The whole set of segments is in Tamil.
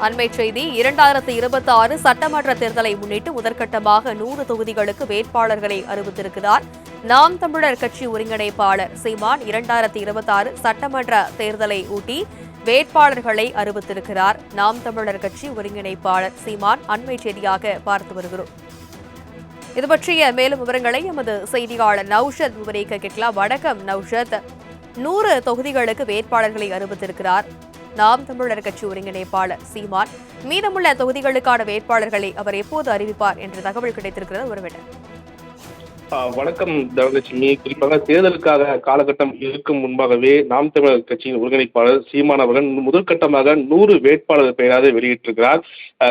அண்மை செய்தி இரண்டாயிரத்தி இருபத்தி ஆறு சட்டமன்ற தேர்தலை முன்னிட்டு முதற்கட்டமாக நூறு தொகுதிகளுக்கு வேட்பாளர்களை அறிவித்திருக்கிறார். நாம் தமிழர் கட்சி ஒருங்கிணைப்பாளர் சீமான் இரண்டாயிரத்தி இருபத்தி ஆறு சட்டமன்ற தேர்தலை ஊட்டி வேட்பாளர்களை அறிவித்திருக்கிறார். நாம் தமிழர் கட்சி ஒருங்கிணைப்பாளர் சீமான் அண்மை செய்தியாக பார்த்து வருகிறோம். இது பற்றிய மேலும் விவரங்களை எமது செய்தியாளர் நௌஷத் விவரிக்க கேட்கலாம். வணக்கம் நௌஷத். நூறு தொகுதிகளுக்கு வேட்பாளர்களை அறிவித்திருக்கிறார். நாம் தமிழர் கட்சி ஒருங்கிணைப்பாளர் சீமான். மீதமுள்ள தொகுதிகளுக்கான வேட்பாளர்களை அவர் எப்போது அறிவிப்பார் என்ற தகவல் கிடைத்திருக்கிறது. ஒருவிட வணக்கம் தனலட்சுமி. குறிப்பாக தேர்தலுக்காக காலகட்டம் இருக்கும் முன்பாகவே நாம் தமிழர் கட்சியின் ஒருங்கிணைப்பாளர் சீமான் அவர்கள் முதற்கட்டமாக நூறு வேட்பாளர் பெயராக வெளியிட்டிருக்கிறார்.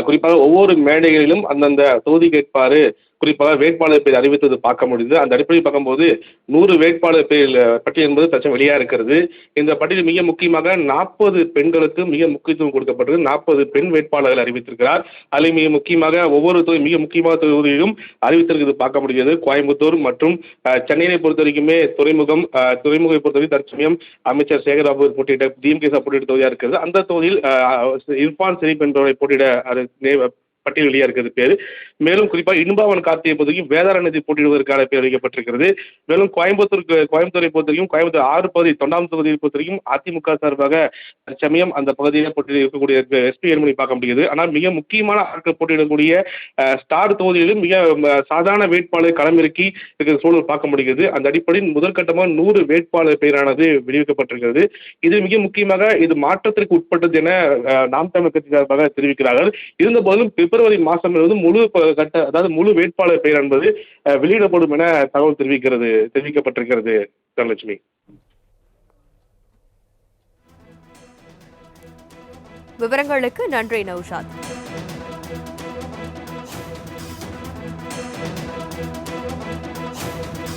குறிப்பாக ஒவ்வொரு மேடைகளிலும் அந்தந்த தொகுதி கேட்பாரு குறிப்பாக வேட்பாளர் பெயர் அறிவித்தது பார்க்க முடியுது அந்த அடிப்படையில் பார்க்கும்போது நூறு வேட்பாளர் பெயர் பட்டியல் என்பது தச்சம் வெளியாக இருக்கிறது. இந்த பட்டியல் மிக முக்கியமாக நாற்பது பெண்களுக்கு மிக முக்கியத்துவம் கொடுக்கப்பட்டது. நாற்பது பெண் வேட்பாளர்கள் அறிவித்திருக்கிறார். அதில் மிக முக்கியமாக ஒவ்வொரு தொகுதி மிக முக்கியமான தொகுதியிலும் அறிவித்திருக்கிறது பார்க்க முடிகிறது. கோயம்புத்தூர் மற்றும் சென்னையை பொறுத்த வரைக்குமே துறைமுகம் அஹ், துறைமுகத்தை பொறுத்தவரை தற்சமயம் அமைச்சர் சேகர்பாபு போட்டியிட்ட டிஎம்கே போட்டியிட்ட தொகுதியாக இருக்கிறது. அந்த தொகுதியில் இர்பான் இர்ஃபான் என்பவரை போட்டியிட அது நே- பட்டியல் வெளியாக இருக்கிறது பேர். மேலும் குறிப்பாக இன்பவன் கார்த்தியை பொறுத்தவரைக்கும் வேதாரண்யத்தை போட்டியிடுவதற்கான பேர் வைக்கப்பட்டிருக்கிறது மேலும் கோயம்புத்தூருக்கு கோயம்புத்தூரை பொறுத்தவரைக்கும் கோயம்புத்தூர் ஆறு பகுதி தொண்டாம் தொகுதியை பொறுத்தவரைக்கும் அதிமுக சார்பாக தற்சமயம் அந்த பகுதியில் போட்டியில் இருக்கக்கூடிய எஸ்பி எருமணி பார்க்க முடியுது. ஆனால் மிக முக்கியமான ஆட்கள் போட்டியிடக்கூடிய ஸ்டார் தொகுதியிலும் மிக சாதாரண வேட்பாளர் களமிறக்கி இருக்கிற சூழல் பார்க்க முடிகிறது. அந்த அடிப்படையில் முதற்கட்டமாக நூறு வேட்பாளர் பெயரானது விடுவிக்கப்பட்டிருக்கிறது. இது மிக முக்கியமாக இது மாற்றத்திற்கு உட்பட்டது என நாம் தமிழ் கட்சி சார்பாக தெரிவிக்கிறார்கள். இருந்த போதிலும் பிப்ரவரி மாதம் வந்து முழு கட்ட அதாவது முழு வேட்பாளர் பெயர் என்பது வெளியிடப்படும் என தகவல் தெரிவிக்கிறது தெரிவிக்கப்பட்டிருக்கிறது தனலட்சுமி. விவரங்களுக்கு நன்றி நௌஷாத்.